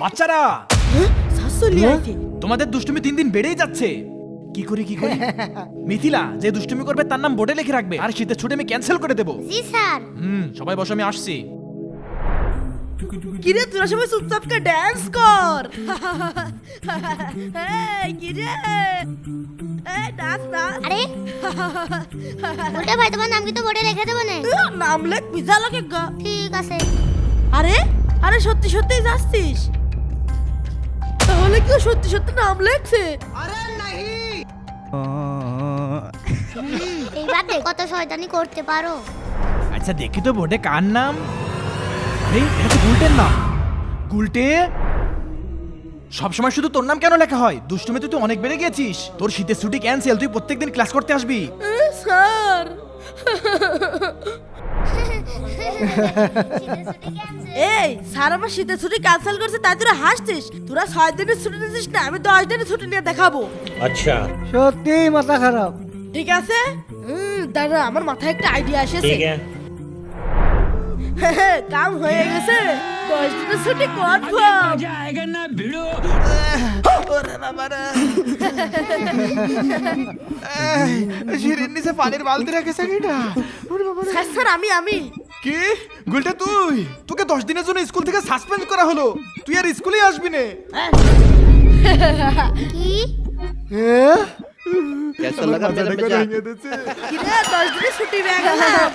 বাচ্চারা! শাশুড়ি আইছে তোমাদের দুষ্টুমি দিন দিন বেড়েই যাচ্ছে। কি করি কি করি? মিথিলা যে দুষ্টুমি করবে তার নাম বোর্ডে লিখে রাখবে। আর শীতের ছুটি আমি ক্যান্সেল করে দেবো। জি স্যার। হুম সবাই বসে আমি আসছি। কিরে তোরা সবাই চুপচাপ কে ড্যান্স কর? এই কিরে? নাচ নাচ আরে ভাই তোমার নাম কি তো বোর্ডে লিখে দেবো না? নাম লেখ পিজা লাগে গা। ঠিক আছে। আরে আরে সত্যি সত্যি যাচ্ছিস? তাহলে কি সত্যি সত্যি নাম লেখছে? এইবার দেখ কত শয়তানি করতে পারো। আচ্ছা দেখি তো বোর্ডে কার নাম। আরে এটা তো গুলটের নাম সবসময় শুধু তোর নাম কেন লেখা হয়? দুষ্টুমিতে তুই অনেক বেড়ে গেছিস তোর শীতের ছুটি ক্যান্সেল তুই প্রত্যেকদিন ক্লাস করতে আসবি। স্যার। এই স্যার আমার শীতের ছুটি ক্যান্সেল করছে তাই তোরা হাসছিস। তোরা ছয় দিনের ছুটি নিছিস না আমি দশ দিনের ছুটি নিয়ে দেখাবো। আচ্ছা। সত্যি মাথা খারাপ। ঠিক আছে? হুম দাদা আমার মাথায় একটা আইডিয়া এসেছে। কাম হয়ে গেছে দশ দিনের ছুটি কনফার্ম শিরিন নিচে পানির বালতি রেখেছে কিটা স্যার স্যার আমি আমি কি গুলটে তুই তোকে দশ দিনের জন্য স্কুল থেকে সাসপেন্ড করা হলো তুই আর স্কুলে আসবি না কি হ্যাঁ कैसा लगा मेरा मजाक কিরে দশ দিনের ছুটি পেয়ে গেলাম